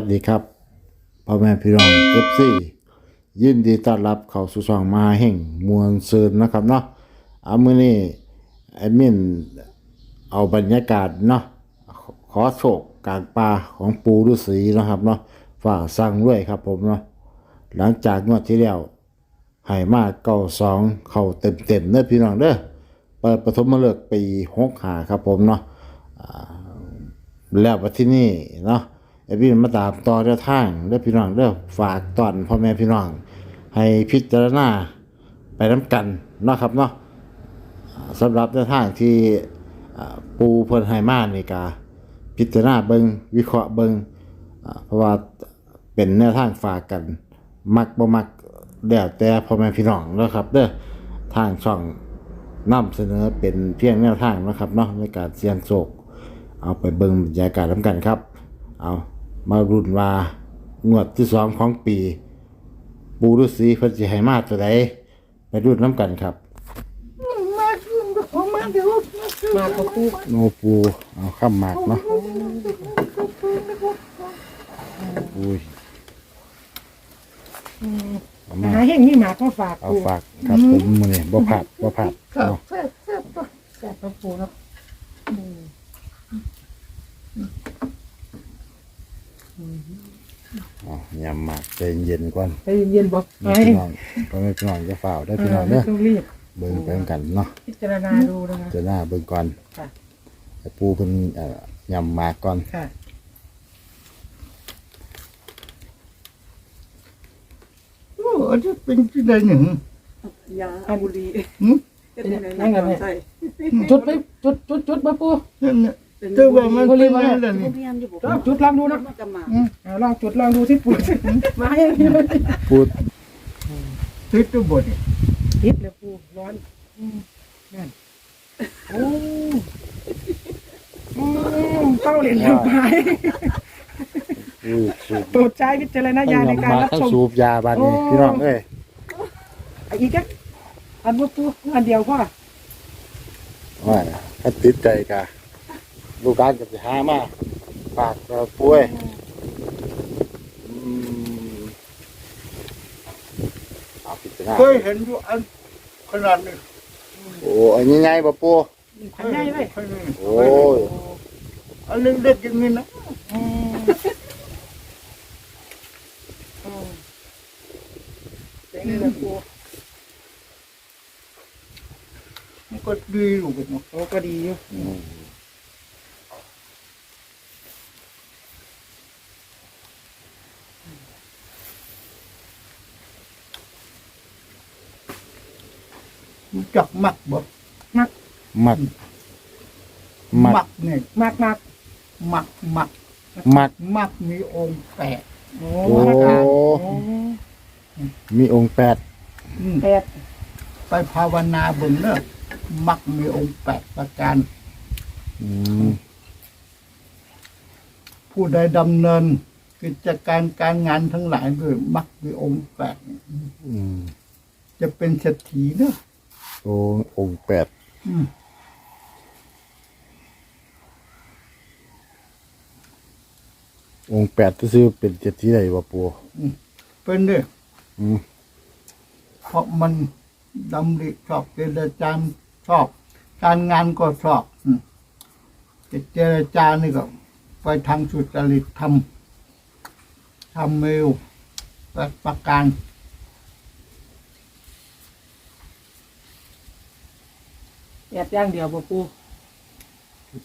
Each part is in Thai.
สดีครับพ่อแม่พี่น้องเอฟซียินดีต้อนรับเข้าสู่ช่องมาแห่งมวลซืนนะครับเนาะเอามื้อนี้แอดมินเอาบรรยากาศเนาะขอโชคกลางป่าของปูฤาษีนะครับเนาะฝ่ากสั่งด้วยครับผมเนาะหลังจากงวดที่แล้วให้มาเก้าสองเข้าเต็มเต็มๆเด้อพี่น้องเด้อเปิดปฐมฤกษ์ปีหกหาครับผมเนาะแล้วมาที่นี่เนาะ ไอพี่มาตามต่อเรื่องทางเด้อพี่น้องเด้อฝากตอนพ่อแม่พี่น้อง ให้พิจารณาไปน้ำกันเนาะครับเนาะสำหรับเรื่องทางที่ปูเพิ่นให้มานี่กาพิจารณาเบิงวิเคราะห์เบิงเพราะว่าเป็นแนวทางฝากกัน มักบ่มักแล้วแต่พ่อแม่พี่น้องเนาะครับ เด้อทางช่องนำเสนอเป็นเพียงแนวทางนะครับเนาะในการเสี่ยงโชคเอาไปเบิ่งบรรยากาศน้ำกันครับ เอา มารุ่นว่างวดที่สองของปี ปูฤาษีเพิ่นสิให้มาตัวใดไปรุ่นน้ำกันครับมาขึ้นของมาเดี๋ยวมากับปูโนปูเอาข้ามหมากเนาะอุ้ยเอามาหาเฮงนี่หมากมาฝากเอาปูฝากครับผมมื้อนี้บ่ผัดบ่ผัดครับเอาแซ่บแซ่บปะแซ่บปะปูเนาะ เอายำหมากใจเย็นๆก่อนใจเย็นๆบอกไปพี่น้องพ่อแม่พี่น้องจะฝ่าวได้อพี่น้องไม่เด้อต้องรีบเบิ่งไปนำกันเนาะพิจารณาดูนะคะเจะหน้าเบิ่งก่อนค่ะให้ปูเพิ่นเอ่อยำหมากก่อนค่ะโอ้จะเป็นที่ใดหนึ่งยาบุรีหืมเฮ็ดยังไงนะใช่จุดไปจุดจุดจุดมาปูนั่นน่ะ เจ้าว่ามันเป็นอะไรพนี่ยายามอยู่บ่ลองจุดลองดูนะมันก็มาเอาลองจุดลองดูที่ปูมาให้นี่เลยพูดทิศตัวบทฮิตเลยปูร้อนอืมนั่นโอ้อืมเต้าเหรียญลงไปอุ้ยสูบโปรดใช้วิจารณญาณในการรับทั้งชม สูบยาบาดนี้พี่น้องเอ้ยอีกอะอันว่าปูอันเดียวพ่อว่าถ้าติดใจกะ ลูกการก็สิหามาฝากเราป่วยอืมเอาพิจารณาเคยเห็นอยู่อันขนาดนี้โอ้อันนี้ไงบ่ปูอันใหญ่เลยเคยเห็นโอ้ยอันเล็กๆอย่างนี้นะอืมอืมเป็นไงล่ะปูมันก็ดีอยู่กันเนาะโอ้ก็ดีอยู่ รู้จักมักบ่มัก มัก มักเนี่ยมากมากมักมักมัก มักมีองค์แปดโอ้โอ้มากมากโอ้มีองค์แปดอืมแปดไปภาวนาเบนเนอะมักมีองค์แปดประการ อืมผู้ใดดำเนิน กิจการการงานทั้งหลายด้วยมักมีองค์แปดอืมจะเป็นเศรษฐีเนอะ โอ้องค์แปดอืมองค์แปดซื้อๆเป็นเจ็ดที่ใดบ่ปูเป็นเนี่ยอืมเพราะมันดำริชอบเจรจาชอบ การงานก็ชอบอืมจะเจรจานี่ก็ไปทางสุจริตทำทำเมลแปดประการ แปดอย่างเดียวบ่ปู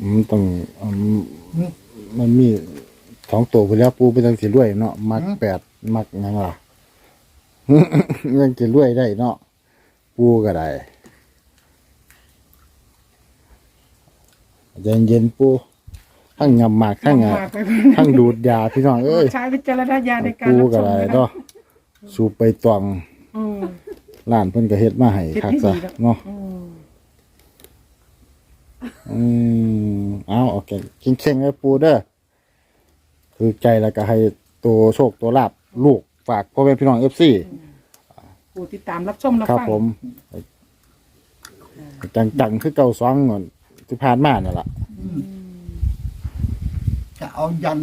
อืมต้องอืมมันมีสองตัวไปแล้วปูไปทางสิรวยเนาะมักแปดมักหยังล่ะ ยังจะรวยได้เนาะปูก็ได้ใจเย็นๆปูทั้งยำหมากทั้งมอะากไปทั้งดูดยาพี่น้องเอ้ยใช้วิจารณญาณในการปูรับก็ชมได้นะเนาะสูบไปตวงอืม ร้านเพิ่นก็เฮ็ดมาให้เฮ็ดคักให้ซะดีแล้วเนาะ อืม อืมเอาโอเคเข่งๆให้ปูเด้อคือใจแล้วก็ให้ตัวโชคตัวลาบลูกฝากพ่อแม่พี่น้อง FC ปูติดตามรับชมรับครับฟังผมจังๆคือเก่าซองก่อนที่ผ่านมานั่นล่ะ จะเอายัน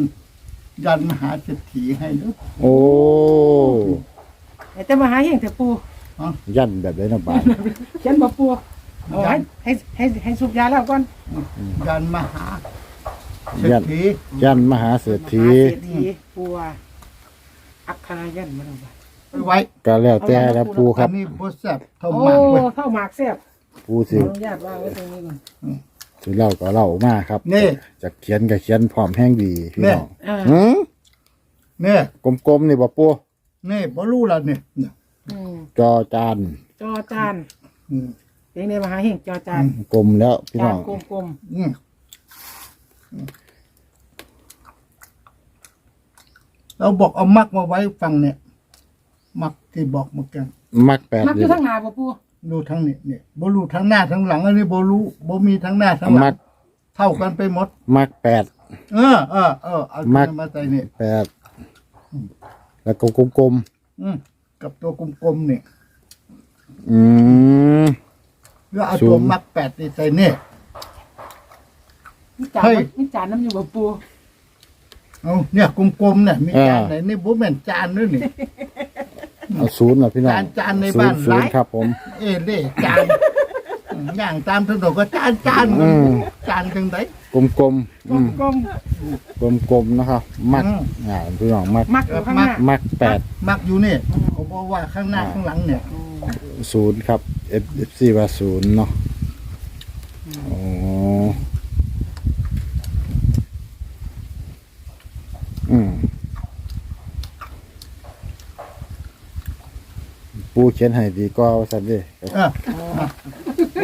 ยันมหาเศรษฐีให้เนอะโอ้แต่มาหาเฮงแต่ปูยันแบบไรนะบาดเขียนบ่ปู เอาให้ให้ให้ให้สูบยาแล้วก่อนยันมหาเศรษยันฐียันมหาเศรษฐีมหาเศรษฐีปูว่าอัคครายันมาแล้วบ่ไปไว้ก็แล้วแต่นะปูคอัรับ นนี้บ่แซ่บเท่าโอ้หมากเว้ยเข้าหมากแซ่บปูขสิออนุญาตวางไว้ตรงนี้ก่อนสิเล่าก็เล่ามาครับ นี่ จะเขียนก็เขียนพร้อมแห้งดีพี่น้องอ่าหืมเนี่ยกลมๆนี่บ่ปูนี่บ่รู้ละเนี่ยเนี่ยอืมจอจานจอจานอืม เพลงในมหาเฮงจอจานกลมแล้วพี่จาน้นองกลมอืมเราบอกเอามักมาไว้ฟังเนี่ย มักที่บอกเมื่อกี้มักแปดๆมักอเดืยู่อนทั้งหน้าบ่ปูดูทั้งนี้เนี่ยบ่รู้ทั้งหน้าทั้งหลัง อันนี้บ่รู้บ่มีทั้งหน้าทั้งหลัมังกเท่ากันไปหมด มักแปด เออเออเออเอามัตัวกมาใส่นี่แปดแล้วก็กลมอืมกับตัวกลมๆนี่ๆอืม แล้วเอาศูตัวนย์มักแปดนี่ใส่นี่มีจานเฮ้ย มีจานน้ำอยู่บ่ปูเอาเนี่ยกลมๆเนี่ยมีจานไหนนี่บ่แม่นจานด้วยนี่ เอาศูนย์นะพี่น้องจานจานในศูบ้านนย์ศูนย์หลายครับผม เอเล่จานอืมอย่างตามถนนก็จานจานอืม จานจังได กลมๆอืมกลมกลมๆนะครับ มักอืม อ่าพี่น้องมักๆมักอยู่ข้างหน้ามักแปดมักอยู่นี่ผมบอกว่าข้างหน้าข้างหลังเนี่ย ศูนย์ครับ F F C ว่าศูนย์เนาะอ๋ออืมปูเขียนให้ดีก็ว่าสันเดิเออ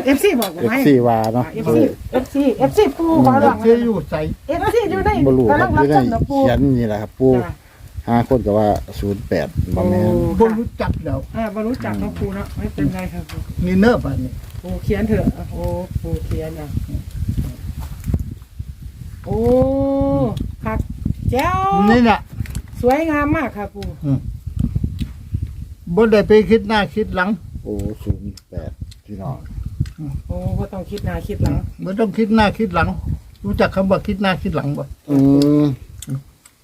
เอฟซีบอก F ไหม C ว่าเนาะเอฟซีเอฟซีเอฟซีปูขอร้องเชื่ออยู่ใส่เอฟซีอยู่ได้บ่รู้คกำรัลับงรับที่ได้ชมนะปูเขียนนี่แหละครับปู จ้ะ ห้าคนก็ว่าศูนย์แปดบ่แม่นโอ้บ่รู้จักแล้วอ่าบรรู้จักน้องปูเนาะไม่เป็นไรครับปูมีเนิบอันนี้ปูเขียนเถอะโอ้ปูเขียนอะโอ้ครับแจ้วนี่น่ะสวยงามมากค่ะปูบ่ได้ไปคิดหน้าคิดหลังโอ้ศูนย์แปดพี่น้องโอ้ก็ต้องคิดหน้าคิดหลังบ่ต้องคิดหน้าคิดหลัง รู้จักคำว่าคิดหน้าคิดหลังบ่อืม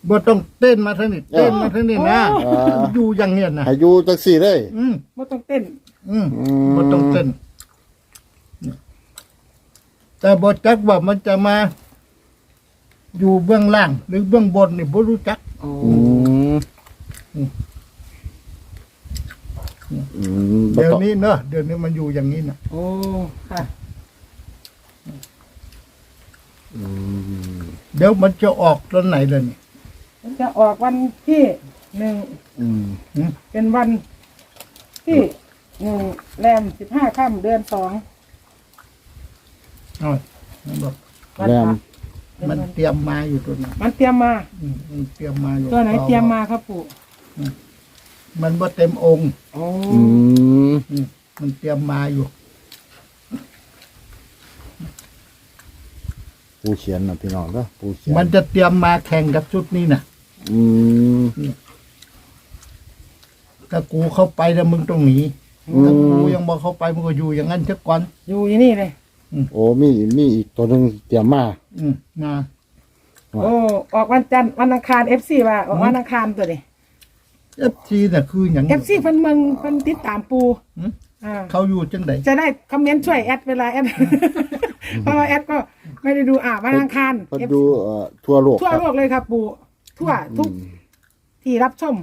บ่ต้องเต้นมาทางนี้เต้นมาทางนี้นะเอออยู่อย่างเงี้ยนะให้อยู่จังสี่เลยอืมไม่ต้องเต้นอืม อืมบ่ต้องเต้น แต่บ่จักว่ามันจะมา อยู่เบื้องล่าง หรือเบื้องบนนี่บ่รู้จักโอ้อืมอืมอืมบ่เดี๋ยวต้องนี้เนอะเดี๋ยวนี้มันอยู่อย่างนี้นะโอ้ค่ะอืมเดี๋ยวมันจะออกตอนไหนล่ะนี่ มันจะออกวันที่หนึ่งอืมเป็นวันที่หนึ่งแรมสิบห้าค่ำเดือนสองเอามันบอกวันแรม พระมันเตรียมมาอยู่ตัวนั้นมันเตรียมมา อืมมันเตรียมมาอยู่ตัวไหนเตรียมมาครับปู่มันบ่เต็มองค์โอ้อืมอืมมันเตรียมมาอยู่ ปูเขียนนะพี่น้องเด้อปูเขียนมันจะเตรียมมาแข่งกับชุดนี้นะ อืมถ้ากูเข้าไปแล้วมึงต้องหนีอืมถ้ากูยังบอกเข้าไปมึงก็อยู่อย่างนั้นเช่ก่อน อยู่ที่นี่เลยโอ้มีมีอีกตัวหนึงเตรียมมา อืมมา ว่า โอ้ออกวันจันทร์วันอังคารเอฟซีว่าออกวันอังคารตัวนี้เอฟซีน่ะคืออย่าง เอฟซีเพิ่นเมืองเพิ่นติดตามปูอืม อ่าเขาอยู่จังไดจะได้คอมเมนต์ช่วยแอดเวลาแอดเพราะว่าแอดก็ไม่ได้ดูอ่าวันอังคาร เพิ่น FC ดูเอ่อทั่วโลกทั่วครับ โลกเลยครับปู ทั่วทุกอืมที่รับชม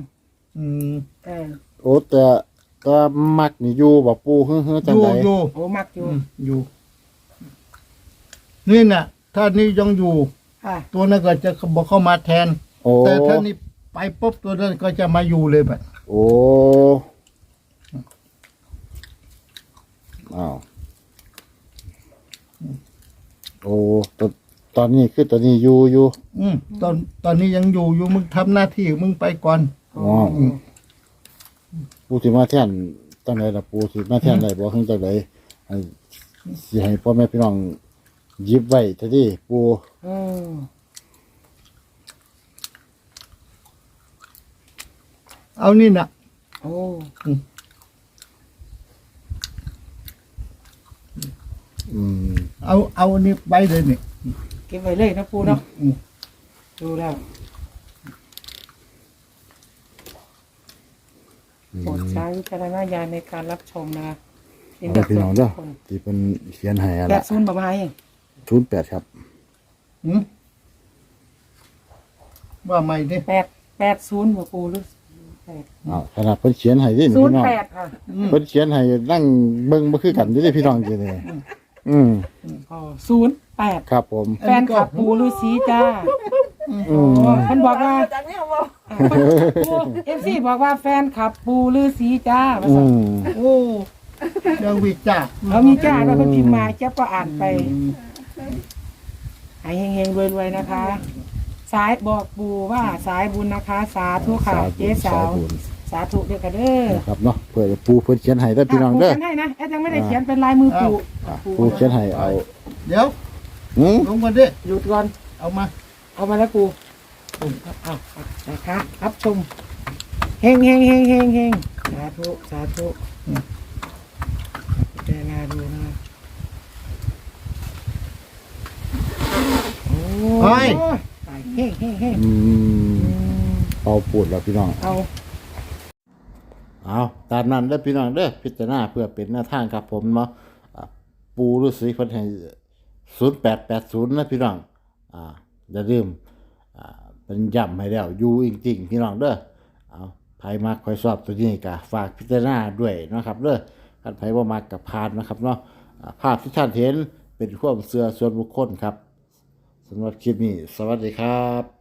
อืมเออโอ้แต่ก็มักนี่อยู่บ่ปูเฮ้อๆอจังยู่ไดอยู่โอ้มักอยู่อืมอยู่ นี่น่ะ ถ้านี่ยังอยู่ ค่ะตัวนั้นก็จะบอกเข้ามาแทน โอ้แต่ถ้านี่ไปปุ๊บตัวนั้นก็จะมาอยู่เลยแบบโอ้อ้าวโอ้ตอน ตอนนี้คือตอนนี้อยู่อยู่อืมตอนตอนนี้ยังอยู่อยู่มึงทำหน้าที่มึงไปก่อน อ๋อปูสิมาแทนตั้งไหนล่ะปูสิมาแทนได้บ่เพิ่งจังไดให้สิให้พ่อแม่พี่น้องหยิบไว้เท่าที่ปูอืมเอานี่นะโอ้อืมเอาเอาอันนี้ไปเลยนี่ ก็บไว้เลยนะปูเนาะอืดูแล้วโปรดใช้วิจารณญาณในการรับชมนะคะเป็นกพี่น้องเด้อคนที่เป็นเขียนให้อะแปละดศูนย์ประมาณเองชุแปดครับหืว่าไม่ดิแปดแปดศูนย์บ่ปูหรือขนาดเพิ่นเขียนให้ดิศูนพี่ย์น้องแปดเพิ่นเขียนให้นั่งเบิ่งบ่คือกันอยู่เด้พี่น้องเด้ออืมก็ศูนย์ แปดครับผม แฟนคลับปูฤาษีจ้าอืมโอ้เพิ่นบอกว่าจากนี้ว่าปูเอฟซีบอกว่าแฟนคลับปูฤาษีจ้าว่าอืซั่นมโอ้เดี๋ยววิจารณ์เขามีจ้าแล้วเพิ่นพิมพ์มาเจ๊บก็อ่านไปใหายเฮงๆรวยๆนะคะ สายบอกปูว่าสายบุญนะคะ สาธุค่ะเจ๊สาว บุญสาธุเด้อค่ะเด้อนะครับเนาะเพื่อปูเพิ่นเขียนให้เด้อพี่น้องปูเด้อเขียนให้นะแอดยังไม่ได้เขียนเป็นลายมือปูอะปูเขียนให้เอา เดี๋ยว หืมลงมาดิหยุดก่อน เอามา เอามาแล้วปูเอาเอานะคะรับชมเฮงเฮงเฮงเฮงเฮงสาธุสาธุเจนาดูนะโอ้ยตายเฮงเฮงเฮงอืมอืมเป่าปูดแล้วพี่น้อง เอาเอาตามนั้นเด้อพี่น้องเด้อพิจารณาเพื่อเป็นแนวทางครับผมเนาะอะปูฤาษีเพิ่นให้ 0880นะพี่น้อง อ่าอย่าลืม อ่า เป็นย้ำให้แล้วอยู่จริงๆ พี่น้องเด้อ เอาไผมักคอยสอบตัวนี้ก็ฝากพิจารณาด้วยนะครับเด้อคันไผบ่มากกับพานนะครับเนาะ ภาพที่ท่านเห็นเป็นความเสื่อส่วนบุคคลครับสำหรับคลิปนี้ สวัสดีครับ